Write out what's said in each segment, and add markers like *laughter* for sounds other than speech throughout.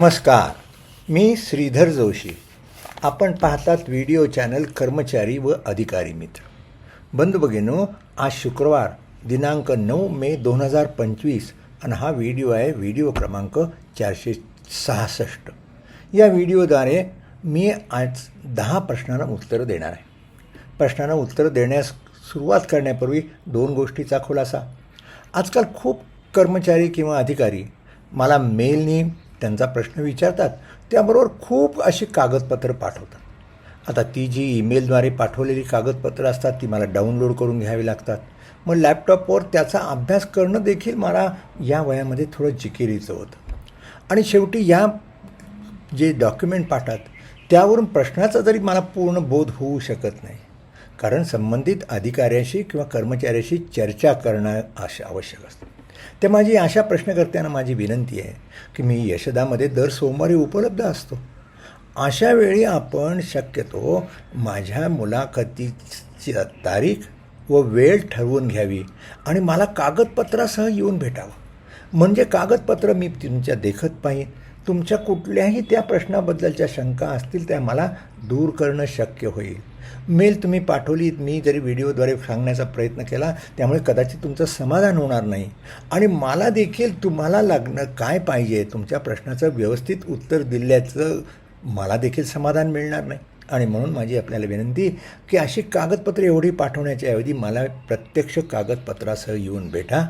नमस्कार मी श्रीधर जोशी. आपण पाहतात व्हिडिओ चॅनल कर्मचारी व अधिकारी मित्र. बंधू भगिनो आज शुक्रवार दिनांक नऊ मे दोन हजार पंचवीस आणि हा व्हिडिओ आहे व्हिडिओ क्रमांक चारशे सहासष्ट. या व्हिडिओद्वारे मी आज दहा प्रश्नांना उत्तरं देणार आहे. प्रश्नांना उत्तरं देण्यास सुरुवात करण्यापूर्वी दोन गोष्टीचा खुलासा. आजकाल खूप कर्मचारी किंवा अधिकारी मला मेलनी त्यांचा प्रश्न विचारतात. त्याबरोबर खूप अशी कागदपत्रं पाठवतात. आता ती जी ईमेलद्वारे पाठवलेली कागदपत्रं असतात ती मला डाउनलोड करून घ्यावी लागतात. मग लॅपटॉपवर त्याचा अभ्यास करणं देखील मला या वयामध्ये थोडं जिकिरीचं होतं. आणि शेवटी या जे डॉक्युमेंट पाठतात त्यावरून प्रश्नाचा जरी मला पूर्ण बोध होऊ शकत नाही कारण संबंधित अधिकाऱ्याशी किंवा कर्मचाऱ्याशी चर्चा करणं अश आवश्यक असतं. ते माझी अशा प्रश्नकर्त्यांना माझी विनंती आहे की मी यशदामध्ये दर सोमवारी उपलब्ध असतो. अशा वेळी आपण शक्यतो माझ्या मुलाखतीची तारीख व वेळ ठरवून घ्यावी आणि मला कागदपत्रासह येऊन भेटावं. म्हणजे कागदपत्र मी तुमच्या देखत पाहीन. तुमच्या कुठल्याही त्या प्रश्नाबद्दलच्या शंका असतील त्या मला दूर करणं शक्य होईल. मेल तुम्ही पाठवली मी जरी व्हिडिओद्वारे सांगण्याचा प्रयत्न केला त्यामुळे कदाचित तुमचं समाधान होणार नाही. आणि मला देखील तुम्हाला लागणं काय पाहिजे तुमच्या प्रश्नाचं व्यवस्थित उत्तर दिल्याचं मला देखील समाधान मिळणार नाही. आणि म्हणून माझी आपल्याला विनंती की अशी कागदपत्रे एवढी पाठवण्याच्या ऐवजी मला प्रत्यक्ष कागदपत्रासह येऊन भेटा.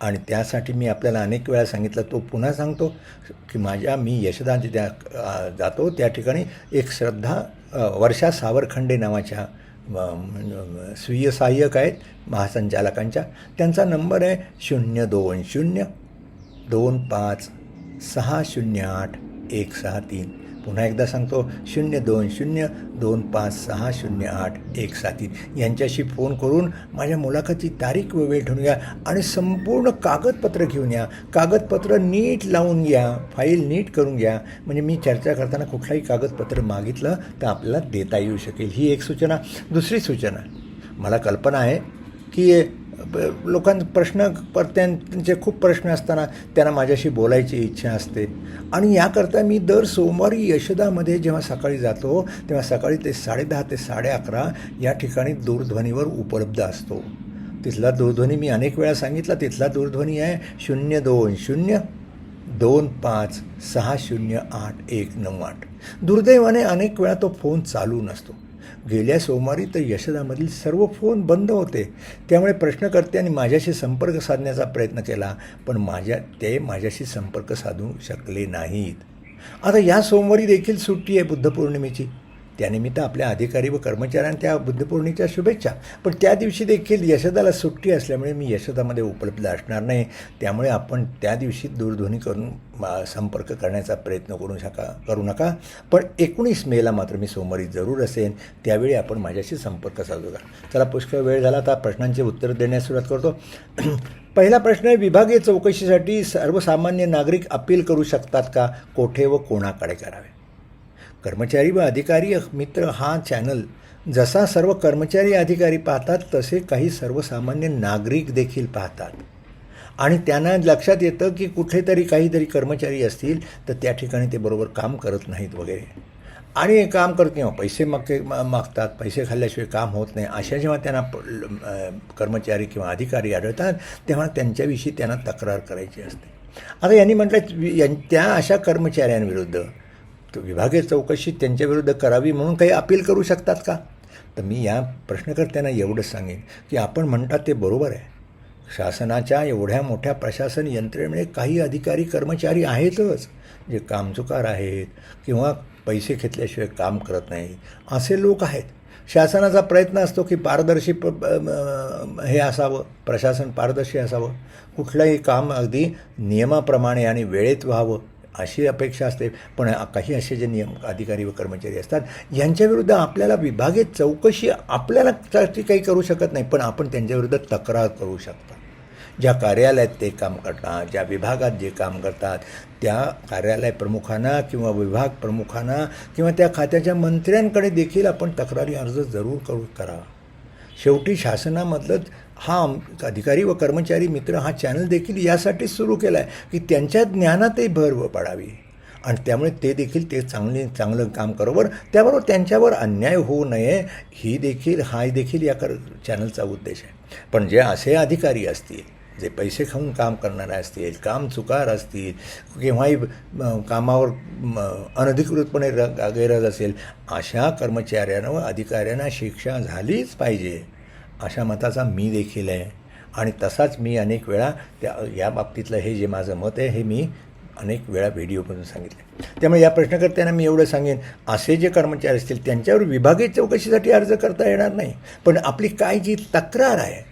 आणि त्यासाठी मी आपल्याला अनेक वेळा सांगितलं तो पुन्हा सांगतो की माझ्या मी यशदाची त्या जातो त्या ठिकाणी एक श्रद्धा वर्षा सावरखंडे नावाच्या स्वीय सहाय्यक आहेत महासंचालकांच्या. त्यांचा नंबर आहे शून्य दोन शून्य दोन पाच सहा शून्य आठ एक सहा तीन. पुन्हा एकदा सांगतो शून्य दोन शून्य दोन पाच सहा शून्य आठ एक सात तीन. यांच्याशी फोन करून माझ्या मुलाखतची तारीख व वेळ ठेवून घ्या आणि संपूर्ण कागदपत्र घेऊन या. कागदपत्र नीट लावून घ्या फाईल नीट करून घ्या. म्हणजे मी चर्चा करताना कुठलाही कागदपत्र मागितलं तर आपल्याला देता येऊ शकेल. ही एक सूचना. दुसरी सूचना. मला कल्पना आहे की लोकांचे प्रश्न त्यांचे खूप प्रश्न असताना त्यांना माझ्याशी बोलायची इच्छा असते. आणि याकरता मी दर सोमवारी यशोदामध्ये जेव्हा सकाळी जातो तेव्हा सकाळी ते साडेदहा ते साडे अकरा या ठिकाणी दूरध्वनीवर उपलब्ध असतो. तिथला दूरध्वनी मी अनेक वेळा सांगितला तिथला दूरध्वनी आहे शून्य दोन शून्य दोन पाच सहा शून्य आठ एक नऊ आठ. दुर्दैवाने अनेक वेळा तो फोन चालू नसतो. गेल्या सोमवारी तर यशदामधील सर्व फोन बंद होते. त्यामुळे प्रश्नकर्त्यांनी माझ्याशी संपर्क साधण्याचा प्रयत्न केला पण माझ्या ते माझ्याशी संपर्क साधू शकले नाहीत. आता या सोमवारी देखील सुट्टी आहे बुद्धपौर्णिमेची. त्यानिमित्त आपल्या अधिकारी व कर्मचाऱ्यांना त्या बुद्धपौर्णिमेच्या शुभेच्छा. पण त्या दिवशी देखील यशोदाला सुट्टी असल्यामुळे मी यशोदामध्ये उपलब्ध असणार नाही. त्यामुळे आपण त्या दिवशी दूरध्वनी करून संपर्क करण्याचा प्रयत्न करू शका करू नका. पण एकोणीस मेला मात्र मी सोमवारी जरूर असेन. त्यावेळी आपण माझ्याशी संपर्क साधू का? चला पुष्कळ वेळ झाला. तर प्रश्नांचे उत्तर देण्यास सुरुवात करतो. *clears throat* पहिला प्रश्न आहे विभागीय चौकशीसाठी सर्वसामान्य नागरिक अपील करू शकतात का? कोठे व कोणाकडे करावे? कर्मचारी व अधिकारी मित्र हा चॅनल. जसा सर्व कर्मचारी अधिकारी पाहतात तसे काही सर्वसामान्य नागरिक देखील पाहतात. आणि त्यांना लक्षात येतं की कुठेतरी काहीतरी कर्मचारी असतील तर त्या ठिकाणी ते बरोबर काम करत नाहीत वगैरे. आणि काम करत किंवा पैसे मागे मागतात पैसे खाल्ल्याशिवाय काम होत नाही. अशा जेव्हा त्यांना कर्मचारी किंवा अधिकारी आढळतात तेव्हा त्यांच्याविषयी त्यांना तक्रार करायची असते. आता यांनी म्हटलं यां- त्या अशा कर्मचाऱ्यांविरुद्ध विभागीय चौकशी त्यांच्याविरुद्ध करावी म्हणून काही अपील करू शकतात का? तर मी या प्रश्नकर्त्यांना एवढंच सांगेन की आपण म्हणतात ते बरोबर आहे. शासनाच्या एवढ्या मोठ्या प्रशासन यंत्रणेमुळे काही अधिकारी कर्मचारी आहेतच जे कामचुकार आहेत किंवा पैसे घेतल्याशिवाय काम करत नाही. असे लोक आहेत. शासनाचा प्रयत्न असतो की पारदर्शी प हे असावं प्रशासन पारदर्शी असावं. कुठलंही काम अगदी नियमाप्रमाणे आणि वेळेत व्हावं. अशी अपेक्षा असते. पण काही असे जे नियम अधिकारी व कर्मचारी असतात यांच्याविरुद्ध आपल्याला विभागीय चौकशी आपल्याला साठी काही करू शकत नाही पण आपण त्यांच्याविरुद्ध तक्रार करू शकता. ज्या कार्यालयात ते काम करतात ज्या विभागात जे काम करतात त्या कार्यालय प्रमुखांना किंवा विभाग प्रमुखांना किंवा त्या खात्याच्या मंत्र्यांकडे देखील आपण तक्रारी अर्ज जरूर करू करा. शेवटी शासनामधलं हा अधिकारी व कर्मचारी मित्र हा चॅनल देखील यासाठीच सुरू केला आहे की त्यांच्या ज्ञानातही भर व पडावी. आणि त्यामुळे ते देखील ते चांगले चांगलं काम करोबर त्याबरोबर त्यांच्यावर अन्याय होऊ नये ही देखील हा देखील या कर चॅनलचा उद्देश आहे. पण जे असे अधिकारी असतील जे पैसे खाऊन काम करणारे असतील काम चुकार असतील केव्हाही कामावर अनधिकृतपणे र गैरहज असेल अशा कर्मचाऱ्यांना व अधिकाऱ्यांना शिक्षा झालीच पाहिजे अशा मताचा मी देखील आहे. आणि तसाच मी अनेक वेळा त्या या बाबतीतलं हे जे माझं मत आहे हे मी अनेक वेळा व्हिडिओमधून सांगितले त्यामुळे या प्रश्नकर्त्यांना मी एवढं सांगेन असे जे कर्मचारी असतील त्यांच्यावर विभागीय चौकशीसाठी अर्ज करता येणार नाही. पण आपली काय जी तक्रार आहे.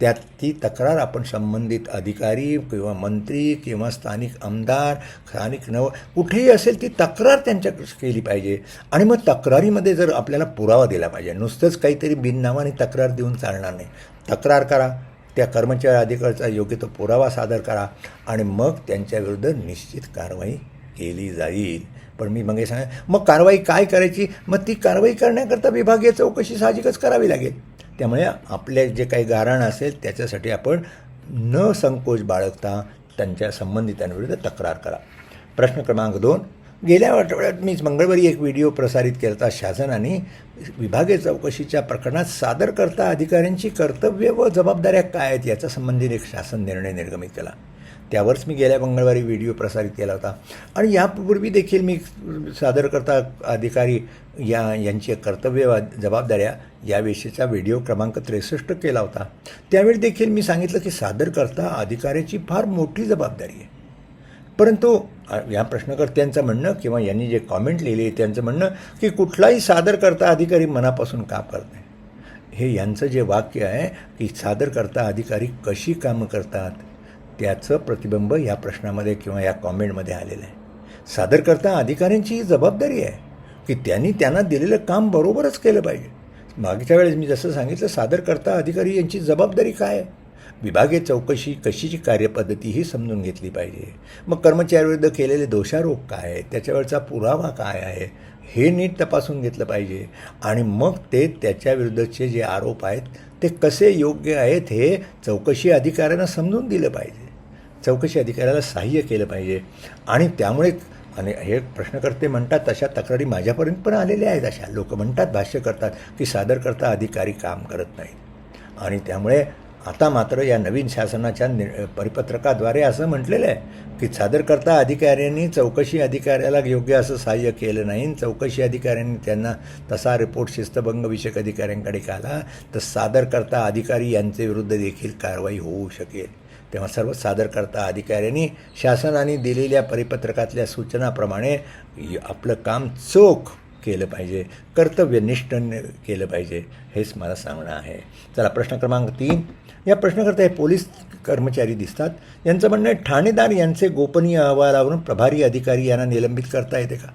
त्यात ती तक्रार आपण संबंधित अधिकारी किंवा मंत्री किंवा स्थानिक आमदार स्थानिक नव कुठेही असेल ती तक्रार त्यांच्या केली पाहिजे. आणि मग तक्रारीमध्ये जर आपल्याला पुरावा दिला पाहिजे नुसतंच काहीतरी बिननावाने तक्रार देऊन चालणार नाही. तक्रार करा त्या कर्मचारी अधिकाऱ्याचा योग्य तो पुरावा सादर करा आणि मग त्यांच्याविरुद्ध निश्चित कारवाई केली जाईल. पण मी मग सांगा मग कारवाई काय करायची? मग ती कारवाई करण्याकरता विभागीय चौकशी साहजिकच करावी लागेल. त्यामुळे आपले जे काही गारण असेल त्याच्यासाठी आपण न संकोच बाळगता त्यांच्या संबंधितांविरुद्ध तक्रार करा. प्रश्न क्रमांक दोन. गेल्या आठवड्यात मीच मंगळवारी एक व्हिडिओ प्रसारित केला होता शासनाने. विभागीय चौकशीच्या प्रकरणात सादर करता अधिकाऱ्यांची कर्तव्य व जबाबदाऱ्या काय आहेत याच्या संबंधित एक शासन निर्णय निर्गमित केला. त्यावरच मी गेल्या मंगळवारी व्हिडिओ प्रसारित केला होता. आणि यापूर्वी देखील मी सादर करता अधिकारी या यांची कर्तव्य जबाबदाऱ्या याविषयीचा व्हिडिओ क्रमांक त्रेसष्ट केला होता. त्यावेळी देखील मी सांगितलं की सादर करता अधिकाऱ्याची फार मोठी जबाबदारी आहे. परंतु या प्रश्नकर्त्यांचं म्हणणं किंवा यांनी जे कॉमेंट लिहिली आहे त्यांचं म्हणणं की कुठलाही सादर करता अधिकारी मनापासून काम करत नाही. हे यांचं जे वाक्य आहे की सादर करता अधिकारी कशी कामं करतात त्याचं प्रतिबिंब या प्रश्नामध्ये किंवा या कॉमेंटमध्ये आलेलं आहे. सादर करता अधिकाऱ्यांची ही जबाबदारी आहे की त्यांनी त्यांना दिलेलं काम बरोबरच केलं पाहिजे. मागच्या वेळेस मी जसं सांगितलं सादर करता अधिकारी यांची जबाबदारी काय? आहे विभागीय चौकशी कशीची कार्यपद्धती ही समजून घेतली पाहिजे? मग कर्मचाऱ्याविरुद्ध केलेले दोषारोप काय आहे त्याच्यावरचा पुरावा काय आहे? हे नीट तपासून घेतलं पाहिजे. आणि मग ते त्याच्याविरुद्धचे जे आरोप आहेत ते कसे योग्य आहेत हे चौकशी अधिकाऱ्यांना समजून दिलं पाहिजे. चौकशी अधिकाऱ्याला सहाय्य केलं पाहिजे. आणि त्यामुळे आणि हे प्रश्नकर्ते म्हणतात तशा तक्रारी माझ्यापर्यंत पण आलेल्या आहेत. अशा लोक म्हणतात भाष्य करतात की सादर करता अधिकारी काम करत नाहीत. आणि त्यामुळे आता मात्र या नवीन शासनाच्या नि परिपत्रकाद्वारे असं म्हटलेलं आहे की सादर करता अधिकाऱ्यांनी चौकशी अधिकाऱ्याला योग्य असं सहाय्य केलं नाही. चौकशी अधिकाऱ्यांनी त्यांना तसा रिपोर्ट शिस्तभंग विषयक अधिकाऱ्यांकडे काढला तर सादर करता अधिकारी यांचे विरुद्ध देखील कारवाई होऊ शकेल. तेव्हा सर्व सादर करता अधिकाऱ्यांनी शासनाने दिलेल्या परिपत्रकातल्या सूचनाप्रमाणे आपलं काम चोख केलं पाहिजे कर्तव्यनिष्ठ केलं पाहिजे हेच मला सांगणं आहे. चला प्रश्न क्रमांक तीन. या प्रश्नकर्ता हे पोलीस कर्मचारी दिसतात. यांचं म्हणणं आहे ठाणेदार यांचे गोपनीय अहवालावरून प्रभारी अधिकारी यांना निलंबित करता येते का?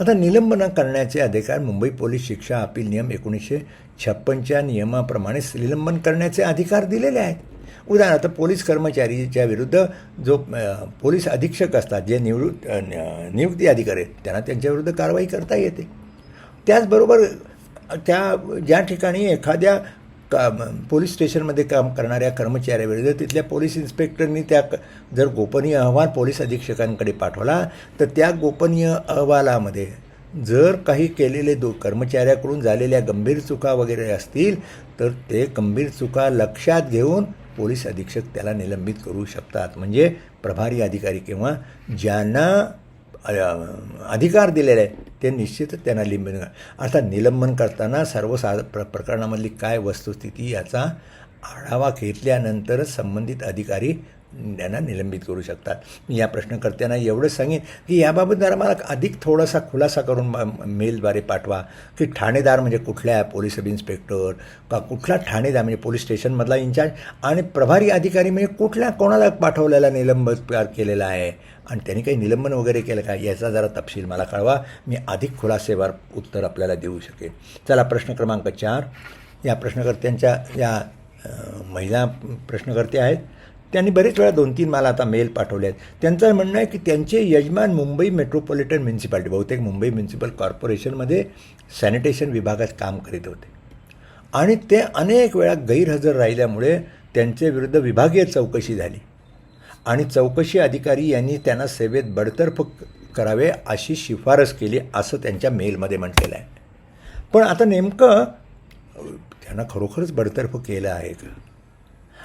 आता निलंबन करण्याचे अधिकार मुंबई पोलीस शिक्षा अपील नियम एकोणीसशे छप्पनच्या नियमाप्रमाणे निलंबन करण्याचे अधिकार दिलेले आहेत. उदाहरणार्थ पोलीस कर्मचारीच्या विरुद्ध जो पोलीस अधीक्षक असतात जे निवृत्त नियुक्ती अधिकारी आहेत त्यांना त्यांच्याविरुद्ध कारवाई करता येते. त्याचबरोबर त्या ज्या ठिकाणी एखाद्या का पोलीस स्टेशनमध्ये काम करणाऱ्या कर्मचाऱ्याविरुद्ध तिथल्या पोलीस इन्स्पेक्टरनी त्या जर गोपनीय अहवाल पोलीस अधीक्षकांकडे पाठवला तर त्या गोपनीय अहवालामध्ये जर काही केलेले दो कर्मचाऱ्याकडून झालेल्या गंभीर चुका वगैरे असतील तर ते गंभीर चुका लक्षात घेऊन पोलीस अधीक्षक त्याला निलंबित करू शकतात. म्हणजे प्रभारी अधिकारी किंवा ज्यांना अधिकार दिलेले आहेत ते निश्चितच त्यांना लिंबन अर्थात निलंबन करताना सर्व सा प्र प्रकरणामधली काय वस्तुस्थिती याचा आढावा घेतल्यानंतरच संबंधित अधिकारी त्यांना निलंबित करू शकतात. मी या प्रश्नकर्त्यांना एवढंच सांगेन की याबाबत जरा मला अधिक थोडासा खुलासा करून म- मेलद्वारे पाठवा की ठाणेदार म्हणजे कुठल्या पोलीस सब इन्स्पेक्टर का कुठला ठाणेदार म्हणजे पोलीस स्टेशनमधला इन्चार्ज आणि प्रभारी अधिकारी म्हणजे कुठल्या कोणाला पाठवलेला निलंबित केलेला आहे? आणि त्यांनी काही निलंबन वगैरे केलं का? याचा जरा तपशील मला कळवा. मी अधिक खुलासेवर उत्तर आपल्याला देऊ शकेन. चला प्रश्न क्रमांक चार. या प्रश्नकर्त्यांच्या या महिला प्रश्नकर्ते आहेत. त्यांनी बरेच वेळा दोन तीन मला आता मेल पाठवले आहेत. त्यांचं म्हणणं आहे की त्यांचे यजमान मुंबई मेट्रोपॉलिटन म्युन्सिपाल्टी बहुतेक मुंबई म्युन्सिपल कॉर्पोरेशनमध्ये सॅनिटेशन विभागात काम करीत होते. आणि ते अनेक वेळा गैरहजर राहिल्यामुळे त्यांच्या विरुद्ध विभागीय चौकशी झाली. आणि चौकशी अधिकारी यांनी त्यांना सेवेत बडतर्फ करावे अशी शिफारस केली असं त्यांच्या मेलमध्ये म्हटलेलं आहे. पण आता नेमकं त्यांना खरोखरच बडतर्फ केलं आहे का?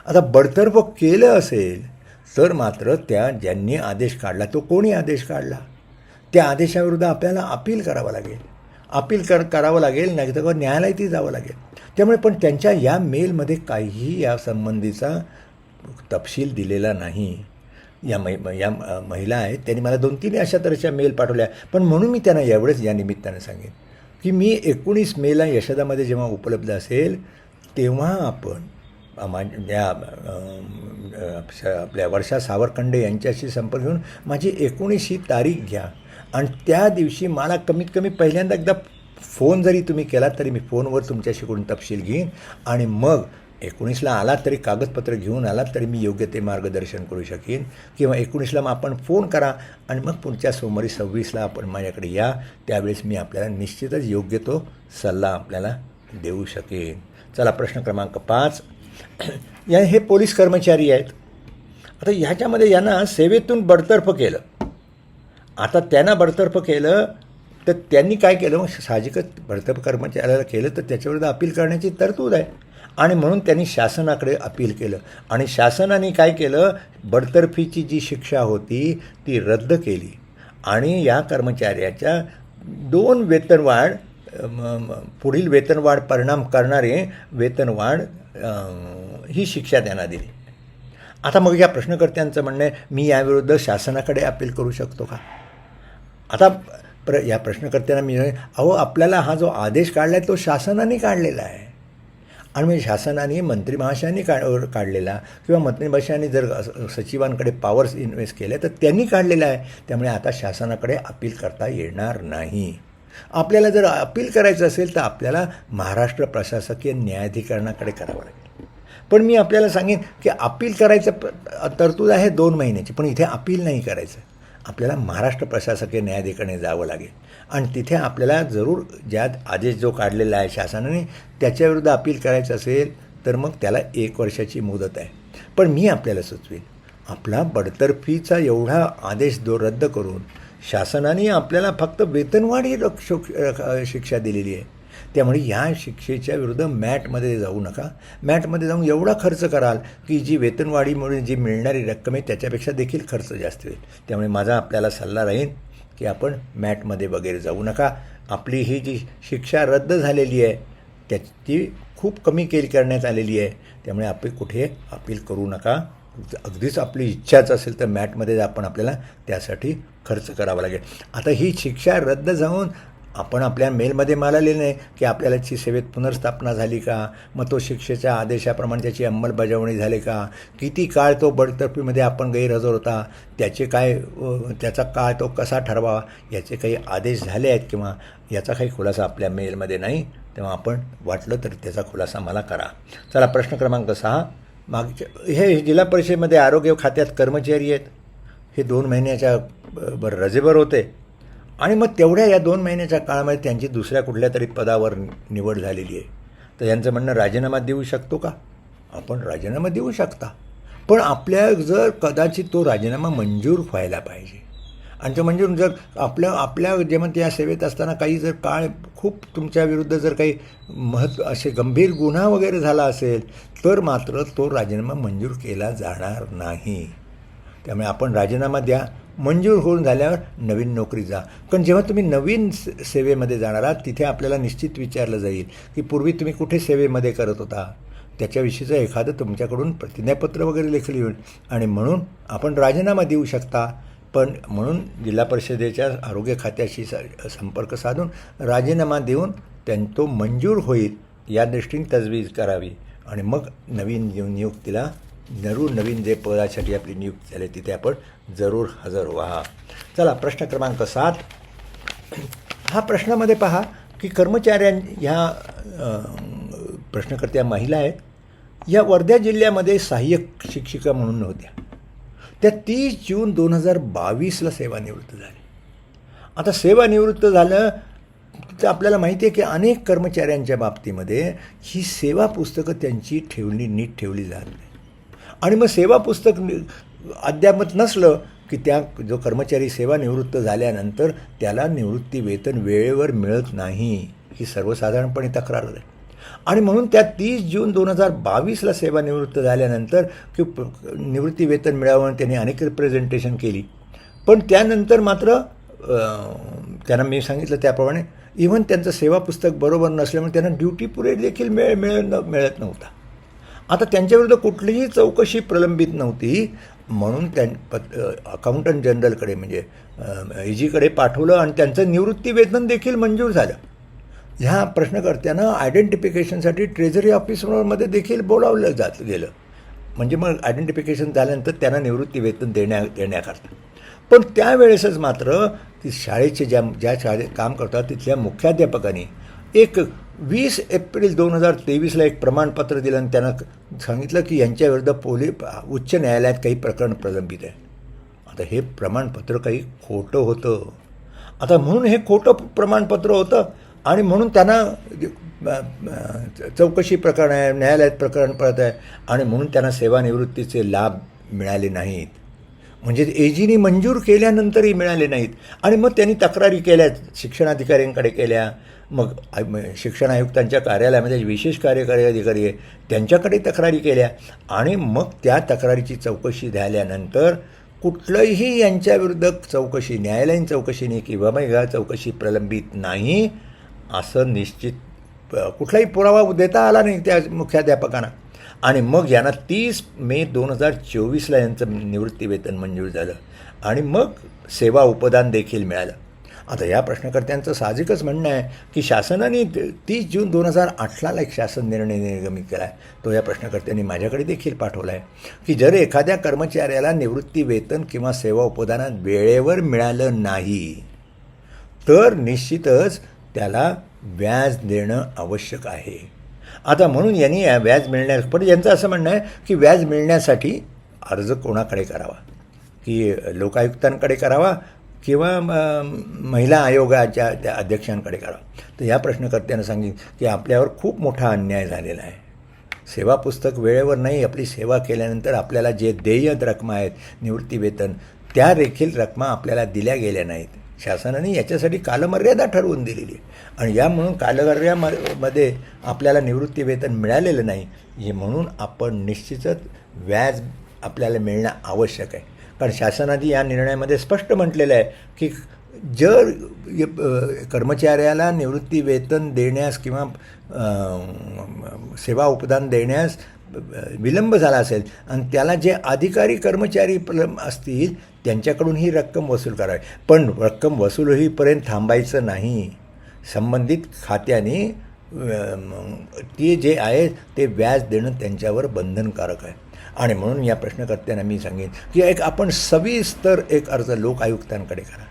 आता बडतर्फ केलं असेल तर मात्र त्या ज्यांनी आदेश काढला तो कोणी आदेश काढला? त्या आदेशाविरुद्ध आपल्याला अपील करावं लागेल. अपील कर करावं लागेल नाही तर न्यायालयातही जावं लागेल. त्यामुळे पण त्यांच्या या मेलमध्ये काहीही या संबंधीचा तपशील दिलेला नाही. या मै या महिला आहेत त्यांनी मला दोन तीन अशा तऱ्हेच्या मेल पाठवल्या पण म्हणून मी त्यांना यावेळेस या निमित्तानं सांगेन की मी एकोणीस मेला यशदामध्ये जेव्हा उपलब्ध असेल तेव्हा आपण मा या आपल्या वर्षा सावरखंडे यांच्याशी संपर्क घेऊन माझी एकोणीस ही तारीख घ्या. आणि त्या दिवशी मला कमीत कमी पहिल्यांदा एकदा फोन जरी तुम्ही केला तरी मी फोनवर तुमच्याशी तपशील घेईन. आणि मग एकोणीसला आलात तरी कागदपत्र घेऊन आलात तरी मी योग्य ते मार्गदर्शन करू शकेन. किंवा एकोणीसला मग आपण फोन करा आणि मग पुढच्या सोमवारी सव्वीसला आपण माझ्याकडे या. त्यावेळेस मी आपल्याला निश्चितच योग्य तो सल्ला आपल्याला देऊ शकेन. चला प्रश्न क्रमांक पाच. *coughs* या हे पोलीस कर्मचारी आहेत. आता ह्याच्यामध्ये यांना सेवेतून बडतर्फ केलं. आता त्यांना बडतर्फ केलं तर त्यांनी काय केलं? मग साहजिकच बडतर्फ कर्मचाऱ्याला केलं तर त्याच्याविरुद्ध अपील करण्याची तरतूद आहे. आणि म्हणून त्यांनी शासनाकडे अपील केलं. आणि शासनाने काय केलं? बडतर्फीची जी शिक्षा होती ती रद्द केली. आणि या कर्मचाऱ्याच्या दोन वेतनवाढ पुढील वेतनवाढ परिणाम करणारे वेतनवाढ ही शिक्षा त्यांना दिली. आता मग या प्रश्नकर्त्यांचं म्हणणं आहे मी याविरुद्ध शासनाकडे अपील करू शकतो का? आता प्र या प्रश्नकर्त्यांना मी अहो आपल्याला हा जो आदेश काढला आहे तो शासनाने काढलेला आहे. आणि म्हणजे शासनाने मंत्री महाशयांनी काढ काढलेला किंवा मंत्री महाशयांनी जर सचिवांकडे पॉवर्स इन्व्हेस्ट केले तर त्यांनी काढलेला आहे. त्यामुळे आता शासनाकडे अपील करता येणार नाही. आपल्याला जर अपील करायचं असेल तर आपल्याला महाराष्ट्र प्रशासकीय न्यायाधिकरणाकडे करावं लागेल. पण मी आपल्याला सांगेन की अपील करायचं तरतूद आहे दोन महिन्याची पण इथे अपील नाही करायचं. आपल्याला महाराष्ट्र प्रशासकीय न्यायाधिकरणे जावं लागेल. आणि तिथे आपल्याला जरूर ज्यात आदेश जो काढलेला आहे शासनाने त्याच्याविरुद्ध अपील करायचं असेल तर मग त्याला एक वर्षाची मुदत आहे. पण मी आपल्याला सुचवेन आपला बडतर्फीचा एवढा आदेश दो रद्द करून शासनाने आपल्याला फक्त वेतनवाढ ही शिक्षा दिलेली आहे. त्यामुळे ह्या शिक्षेच्या विरुद्ध मॅटमध्ये जाऊ नका. मॅटमध्ये जाऊन एवढा खर्च कराल की जी वेतनवाढीमुळे जी मिळणारी रक्कम आहे त्याच्यापेक्षा देखील खर्च जास्त होईल. त्यामुळे माझा आपल्याला सल्ला राहील की आपण मॅटमध्ये वगैरे जाऊ नका. आपली ही जी शिक्षा रद्द झालेली आहे त्याची खूप कमी केली करण्यात आलेली आहे. त्यामुळे आपण कुठे अपील करू नका. अगदीच आपली इच्छाच असेल तर मॅटमध्ये आपण आपल्याला त्यासाठी खर्च करावा लागेल. आता ही शिक्षा रद्द जाऊन आपण आपल्या मेलमध्ये मालाले नाही की आपल्याला ची सेवेत पुनर्स्थापना झाली का? मग तो शिक्षेच्या आदेशाप्रमाणे त्याची अंमलबजावणी झाली का? किती काळ तो बडतर्फीमध्ये आपण गैरहजर होता? त्याचे काय त्याचा काळ तो कसा ठरवा? याचे काही आदेश झाले आहेत किंवा याचा काही खुलासा आपल्या मेलमध्ये नाही? तेव्हा आपण वाटलं तर त्याचा खुलासा मला करा. चला प्रश्न क्रमांक सहा. मागच्या हे जिल्हा परिषदेमध्ये आरोग्य खात्यात कर्मचारी आहेत. हे दोन महिन्याच्या बरं रजेवर होते. आणि मग तेवढ्या या दोन महिन्याच्या काळामध्ये त्यांची दुसऱ्या कुठल्या तरी पदावर निवड झालेली आहे. तर यांचं म्हणणं राजीनामा देऊ शकतो का? आपण राजीनामा देऊ शकता. पण आपल्या जर कदाचित तो राजीनामा मंजूर व्हायला पाहिजे. आणि तो मंजूर जर आपल्या आपल्या जेव्हा त्या सेवेत असताना काही जर काळ खूप तुमच्या विरुद्ध जर काही महत्त्व असे गंभीर गुन्हा वगैरे झाला असेल तर मात्र तो राजीनामा मंजूर केला जाणार नाही. त्यामुळे आपण राजीनामा द्या मंजूर होऊन झाल्यावर नवीन नोकरी जा. कारण जेव्हा तुम्ही नवीन सेवेमध्ये जाणार आहात तिथे आपल्याला निश्चित विचारलं जाईल की पूर्वी तुम्ही कुठे सेवेमध्ये करत होता? त्याच्याविषयीचं एखादं तुमच्याकडून प्रतिज्ञापत्र वगैरे लेखलं येईल. आणि म्हणून आपण राजीनामा देऊ शकता. पण म्हणून जिल्हा परिषदेच्या आरोग्य खात्याशी स- संपर्क साधून राजीनामा देऊन त्यां तो मंजूर होईल या दृष्टीने तजवीज करावी. आणि मग नवीन नियुक्तीला जरूर नवीन जे पदासाठी आपली नियुक्ती झाली तिथे आपण जरूर हजर व्हा. चला प्रश्न क्रमांक सात. हा प्रश्नामध्ये पहा की कर्मचाऱ्यां ह्या प्रश्नकर्त्या महिला आहेत. या वर्धा जिल्ह्यामध्ये सहाय्यक शिक्षिका म्हणून होत्या. त्या तीस जून दोन हजार बावीसला सेवानिवृत्त झाल्या आता सेवानिवृत्त झालं तर आपल्याला माहिती आहे की अनेक कर्मचाऱ्यांच्या बाबतीमध्ये ही सेवा पुस्तकं त्यांची ठेवली नीट ठेवली जात नाही. आणि मग सेवा पुस्तक अद्यापत नसलं की त्या जो कर्मचारी सेवानिवृत्त झाल्यानंतर त्याला निवृत्ती वेतन वेळेवर मिळत नाही ही सर्वसाधारणपणे तक्रार आहे. आणि म्हणून त्या तीस जून दोन हजार बावीसला सेवानिवृत्त झाल्यानंतर की निवृत्ती वेतन मिळावं म्हणून त्यांनी अनेक रिप्रेझेंटेशन केली. पण त्यानंतर मात्र त्यांना मी सांगितलं त्याप्रमाणे इव्हन त्यांचं सेवा पुस्तक बरोबर नसल्यामुळे त्यांना ड्युटी पुरे देखील मिळ मिळ मिळत नव्हता. आता त्यांच्याविरुद्ध कुठलीही चौकशी प्रलंबित नव्हती. म्हणून त्यां अकाउंटंट जनरलकडे म्हणजे एजीकडे पाठवलं आणि त्यांचं निवृत्ती वेतन देखील मंजूर झालं. ह्या प्रश्नकर्त्यांना आयडेंटिफिकेशनसाठी ट्रेझरी ऑफिसमध्ये देखील बोलावलं जात गेलं. म्हणजे मग आयडेंटिफिकेशन झाल्यानंतर त्यांना निवृत्ती वेतन देण्या देण्याकरता. पण त्यावेळेसच मात्र ती शाळेचे ज्या ज्या शाळेत काम करतात तिथल्या मुख्याध्यापकांनी एक वीस एप्रिल दोन हजार तेवीसला एक प्रमाणपत्र दिलं आणि त्यांना सांगितलं की यांच्याविरुद्ध पोलीस उच्च न्यायालयात काही प्रकरण प्रलंबित आहे. आता हे प्रमाणपत्र काही खोटं होतं. आता म्हणून हे खोटं प्रमाणपत्र होतं आणि म्हणून त्यांना चौकशी प्रकरण आहे न्यायालयात प्रकरण पडत आहे आणि म्हणून त्यांना सेवानिवृत्तीचे लाभ मिळाले नाहीत. म्हणजे एजीनी मंजूर केल्यानंतरही मिळाले नाहीत. आणि मग त्यांनी तक्रारी केल्या शिक्षणाधिकाऱ्यांकडे केल्या. मग शिक्षण आयुक्तांच्या कार्यालयामध्ये विशेष कार्यकारी अधिकारी आहे त्यांच्याकडे तक्रारी केल्या. आणि मग त्या तक्रारीची चौकशी झाल्यानंतर कुठलंही यांच्याविरुद्ध चौकशी न्यायालयीन चौकशीने किंवा मग चौकशी प्रलंबित नाही असं निश्चित कुठलाही पुरावा देता आला नाही त्या मुख्याध्यापकांना. आणि मग यांना तीस मे दोन हजार चोवीसला यांचं निवृत्तीवेतन मंजूर झालं. आणि मग सेवा उपदान देखील मिळालं. आता या प्रश्नकर्त्यांचं साहजिकच म्हणणं आहे की शासनाने तीस जून दोन हजार अठराला एक शासन निर्णय निर्गमित केला आहे तो या प्रश्नकर्त्यांनी माझ्याकडे देखील पाठवला आहे की जर एखाद्या कर्मचाऱ्याला निवृत्ती वेतन किंवा सेवा उपदानात वेळेवर मिळालं नाही तर निश्चितच त्याला व्याज देणं आवश्यक आहे. आता म्हणून यांनी या व्याज मिळण्यास पण यांचं असं म्हणणं आहे की व्याज मिळण्यासाठी अर्ज कोणाकडे करावा? की लोकायुक्तांकडे करावा किंवा म, महिला आयोगाच्या त्या अध्यक्षांकडे करावा? तर या प्रश्नकर्त्यानं सांगितलं की आपल्यावर खूप मोठा अन्याय झालेला आहे. सेवा पुस्तक वेळेवर नाही आपली सेवा केल्यानंतर आपल्याला जे देय रकमा आहेत निवृत्तीवेतन त्या देखील रकमा आपल्याला दिल्या गेल्या नाहीत. शासनाने याच्यासाठी कालमर्यादा ठरवून दिलेली आहे. आणि या म्हणून कालमर्यामध्ये आपल्याला निवृत्ती वेतन मिळालेलं नाही हे म्हणून आपण निश्चितच व्याज आपल्याला मिळणं आवश्यक आहे. कारण शासनाने या निर्णयामध्ये स्पष्ट म्हटलेलं आहे की जर कर्मचाऱ्याला निवृत्ती वेतन देण्यास किंवा सेवा उपदान देण्यास विलंब झाला असेल आणि त्याला जे अधिकारी कर्मचारी प्र- असतील त्यांच्याकडून ही रक्कम वसूल करावी. पण रक्कम वसूल होईपर्यंत थांबायचं नाही. संबंधित खात्याने ते जे आहे ते व्याज देणं त्यांच्यावर बंधनकारक आहे. आणि म्हणून या प्रश्नकर्त्यांना मी सांगेन की एक आपण सविस्तर एक अर्ज लोकायुक्तांकडे करा.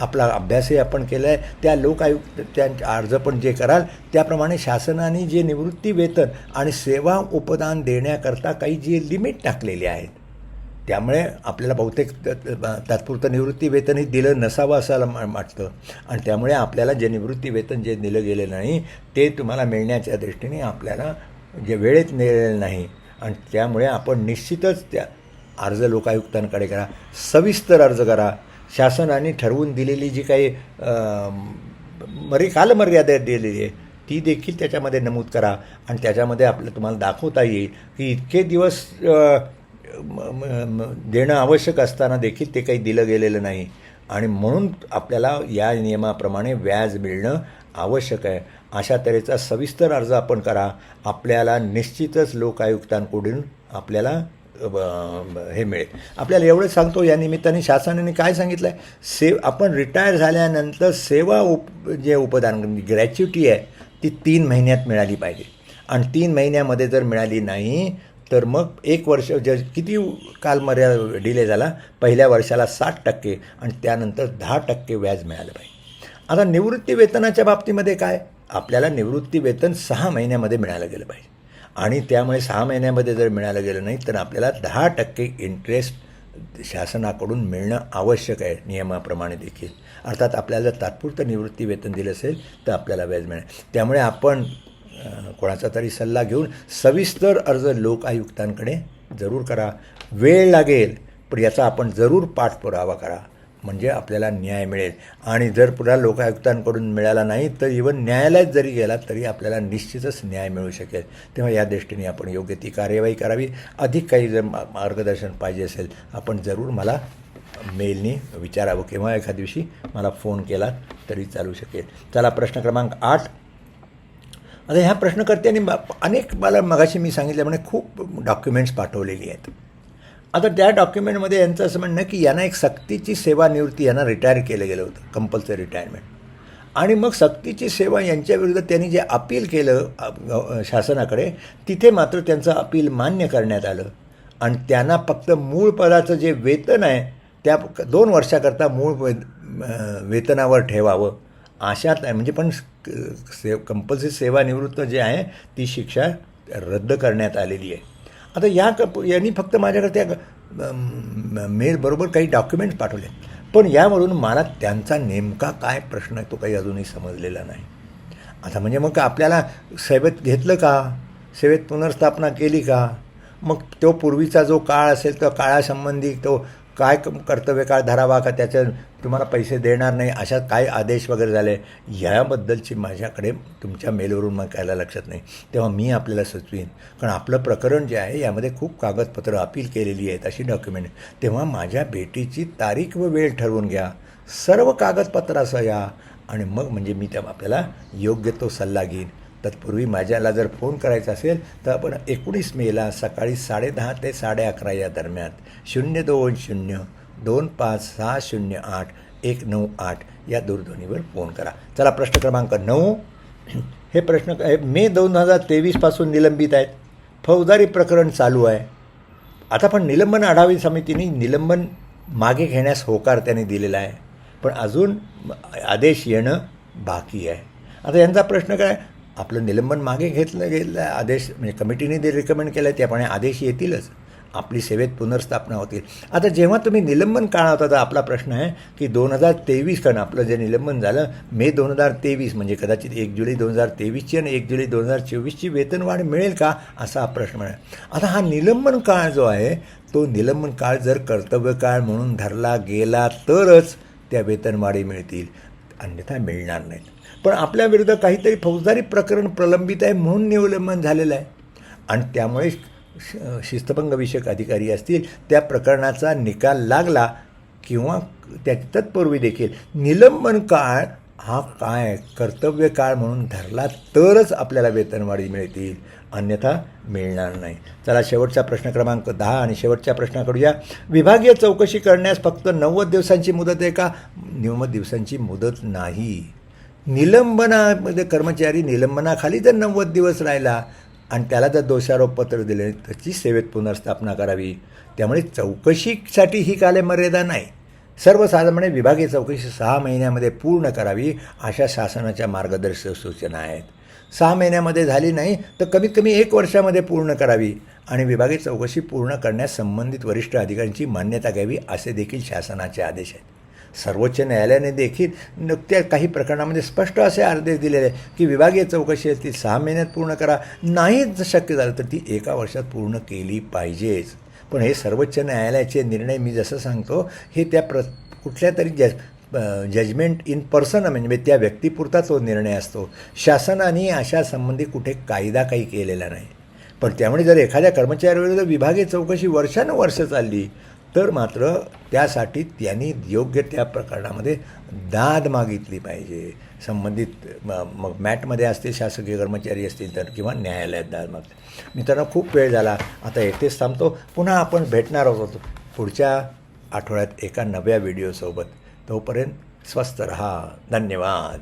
आपला अभ्यासही आपण केला आहे त्या लोकायुक्त त्यांच्या अर्ज पण जे कराल त्याप्रमाणे शासनाने जे निवृत्ती वेतन आणि सेवा उपदान देण्याकरता काही जे लिमिट टाकलेले आहेत त्यामुळे आपल्याला बहुतेक तात्पुरतं निवृत्ती वेतनही दिलं नसावं असं म- वाटतं. आणि त्यामुळे आपल्याला जे निवृत्ती वेतन जे दिलं गेलं नाही ते तुम्हाला मिळण्याच्या दृष्टीने आपल्याला जे वेळेत मिळेल नाही. आणि त्यामुळे आपण निश्चितच त्या अर्ज लोकायुक्तांकडे करा सविस्तर अर्ज करा शासनाने ठरवून दिलेली जी काही मरी कालमर्यादा दिलेली आहे ती देखील त्याच्यामध्ये नमूद करा. आणि त्याच्यामध्ये आपलं तुम्हाला दाखवता येईल की इतके दिवस देणं आवश्यक असताना देखील ते काही दिलं गेलेलं नाही. आणि म्हणून आपल्याला या नियमाप्रमाणे व्याज मिळणं आवश्यक आहे. अशा तऱ्हेचा सविस्तर अर्ज आपण करा. आपल्याला निश्चितच लोकायुक्तांकडून आपल्याला हे मिळेल. आपल्याला एवढंच सांगतो या निमित्ताने शासनाने काय सांगितलं आहे से आपण रिटायर झाल्यानंतर सेवा उप जे उपदान ग्रॅच्युटी आहे ती तीन महिन्यात मिळाली पाहिजे. आणि तीन महिन्यामध्ये जर मिळाली नाही तर मग एक वर्ष ज किती कालमर्यादा डिले झाला? पहिल्या वर्षाला साठ टक्के आणि त्यानंतर दहा टक्के व्याज मिळालं पाहिजे. आता निवृत्ती वेतनाच्या बाबतीमध्ये काय? आपल्याला निवृत्ती वेतन सहा महिन्यामध्ये मिळालं गेलं पाहिजे. आणि त्यामुळे सहा महिन्यामध्ये जर मिळालं गेलं नाही तर आपल्याला दहा टक्के इंटरेस्ट शासनाकडून मिळणं आवश्यक आहे नियमाप्रमाणे देखील. अर्थात आपल्याला जर तात्पुरतं निवृत्ती वेतन दिलं असेल तर आपल्याला व्याज मिळेल. त्यामुळे आपण कोणाचा तरी सल्ला घेऊन सविस्तर अर्ज लोकायुक्तांकडे जरूर करा. वेळ लागेल पण याचा आपण जरूर पाठपुरावा करा. म्हणजे आपल्याला न्याय मिळेल. आणि जर पुन्हा लोकायुक्तांकडून मिळाला नाही तर इवन न्यायालयात जरी गेला तरी आपल्याला निश्चितच न्याय मिळू शकेल. तेव्हा या दृष्टीने आपण योग्य ती कार्यवाही करावी. अधिक काही जर मार्गदर्शन पाहिजे असेल आपण जरूर मला मेलनी विचारावं. किंवा एखाद्या दिवशी मला फोन केला तरी चालू शकेल. चला प्रश्न क्रमांक आठ. आता ह्या प्रश्नकर्त्यांनी अनेक मला मगाशी मी सांगितल्याप्रमाणे खूप डॉक्युमेंट्स पाठवलेली आहेत. आता त्या डॉक्युमेंटमध्ये यांचं असं म्हणणं की यांना एक सक्तीची सेवानिवृत्ती यांना रिटायर केलं गेलं होतं कंपल्सरी रिटायरमेंट आणि मग सक्तीची सेवा यांच्याविरुद्ध त्यांनी जे अपील केलं शासनाकडे तिथे मात्र त्यांचं अपील मान्य करण्यात आलं. आणि त्यांना फक्त मूळ पदाचं जे वेतन आहे त्या दोन वर्षाकरता मूळ वे वेतनावर ठेवावं. आशात आहे म्हणजे पण से कंपल्सरी सेवानिवृत्त जे आहे ती शिक्षा रद्द करण्यात आलेली आहे. आता या क यांनी फक्त माझ्याकडे त्या मेलबरोबर काही डॉक्युमेंट्स पाठवले पण यावरून मला त्यांचा नेमका काय प्रश्न आहे तो काही अजूनही समजलेला नाही. आता म्हणजे मग आपल्याला सेवेत घेतलं का? सेवेत पुनर्स्थापना केली का? मग तो पूर्वीचा जो काळ असेल तो काळासंबंधी तो काय क- कर्तव्य काळ धरावा का त्याच्या तुम्हाला पैसे देणार नाही अशा काय आदेश वगैरे झाले? याबद्दलची माझ्याकडे तुमच्या मेलवरून मग कायला लक्षात नाही. तेव्हा मी आपल्याला सुचवीन. कारण आपलं प्रकरण जे आहे यामध्ये खूप कागदपत्रं अपील केलेली आहेत अशी डॉक्युमेंट तेव्हा माझ्या भेटीची तारीख व वेळ ठरवून घ्या. सर्व कागदपत्रासह या. आणि मग म्हणजे मी त्या आपल्याला योग्य तो सल्ला घेईन. तत्पूर्वी माझ्याला जर फोन करायचा असेल तर आपण एकोणीस मेला सकाळी साडेदहा ते साडे अकरा या दरम्यान शून्य दोन शून्य दोन पाच सहा शून्य आठ एक नऊ आठ या दूरध्वनीवर फोन करा. चला प्रश्न क्रमांक नऊ. *clears throat* हे प्रश्न हे मे दोन हजार तेवीसपासून निलंबित आहेत. फौजदारी प्रकरण चालू आहे. आता पण निलंबन आढावी समितीने निलंबन मागे घेण्यास होकार त्यांनी दिलेला आहे. पण अजून आदेश येणं बाकी आहे. आता यांचा प्रश्न काय? आपलं निलंबन मागे घेतलं गेलं आदेश म्हणजे कमिटीने जे रिकमेंड केलं आहे त्याप्रमाणे आदेश येतीलच. आपली सेवेत पुनर्स्थापना होतील. आता जेव्हा तुम्ही निलंबन काढा होता तर आपला प्रश्न आहे की दोन हजार तेवीस कारण आपलं जे निलंबन झालं मे दोन हजार तेवीस म्हणजे कदाचित एक जुलै दोन हजार तेवीसची आणि एक जुलै दोन हजार चोवीसची वेतनवाढ मिळेल का असा हा प्रश्न आहे. आता हा निलंबन काळ जो आहे तो निलंबन काळ जर कर्तव्य काळ म्हणून धरला गेला तरच त्या वेतनवाढी मिळतील. अन्यथा मिळणार नाहीत. पण आपल्या विरुद्ध काहीतरी फौजदारी प्रकरण प्रलंबित आहे म्हणून निलंबन झालेलं आहे. आणि त्यामुळे श- शिस्तभंगविषयक अधिकारी असतील त्या प्रकरणाचा निकाल लागला किंवा त्या तत्पूर्वी देखील. निलंबन काळ हा काय? कर्तव्य काळ म्हणून धरला तरच आपल्याला वेतनवाढी मिळतील. अन्यथा मिळणार नाही. चला शेवटचा प्रश्न क्रमांक दहा आणि शेवटच्या प्रश्नाकडे या विभागीय चौकशी करण्यास फक्त नव्वद दिवसांची मुदत आहे का? नव्वद दिवसांची मुदत नाही. निलंबनामध्ये कर्मचारी निलंबनाखाली जर नव्वद दिवस राहिला आणि त्याला जर दोषारोपपत्र दिले त्याची सेवेत पुनर्स्थापना करावी. त्यामुळे चौकशीसाठी ही कालमर्यादा नाही. सर्वसाधारणपणे विभागीय चौकशी सहा महिन्यामध्ये पूर्ण करावी अशा शासनाच्या मार्गदर्शक सूचना आहेत. सहा महिन्यामध्ये झाली नाही तर कमीत कमी एक वर्षामध्ये पूर्ण करावी आणि विभागीय चौकशी पूर्ण करण्यास संबंधित वरिष्ठ अधिकाऱ्यांची मान्यता घ्यावी असे देखील शासनाचे आदेश आहेत. सर्वोच्च न्यायालयाने देखील नुकत्या काही प्रकरणामध्ये स्पष्ट असे आदेश दिलेले आहे की विभागीय चौकशी असती सहा महिन्यात पूर्ण करा. नाहीच शक्य झालं तर ती एका वर्षात पूर्ण केली पाहिजेच. पण हे सर्वोच्च न्यायालयाचे निर्णय मी जसं सांगतो हे त्या प्र कुठल्या तरी जज जजमेंट इन पर्सन म्हणजे त्या व्यक्तीपुरता तो निर्णय असतो. शासनाने अशा संबंधी कुठे कायदा काही केलेला नाही. पण त्यामुळे जर एखाद्या कर्मचाऱ्याविरुद्ध विभागीय चौकशी वर्षानुवर्ष चालली तर मात्र त्यासाठी त्यांनी योग्य त्या प्रकरणामध्ये दाद मागितली पाहिजे. संबंधित मग मॅटमध्ये असतील शासकीय कर्मचारी असतील तर किंवा न्यायालयात दाद मागते मित्रांनो खूप वेळ झाला. आता येथेच थांबतो. पुन्हा आपण भेटणार आहोत पुढच्या आठवड्यात एका नव्या व्हिडिओसोबत. तोपर्यंत स्वस्थ रहा. धन्यवाद.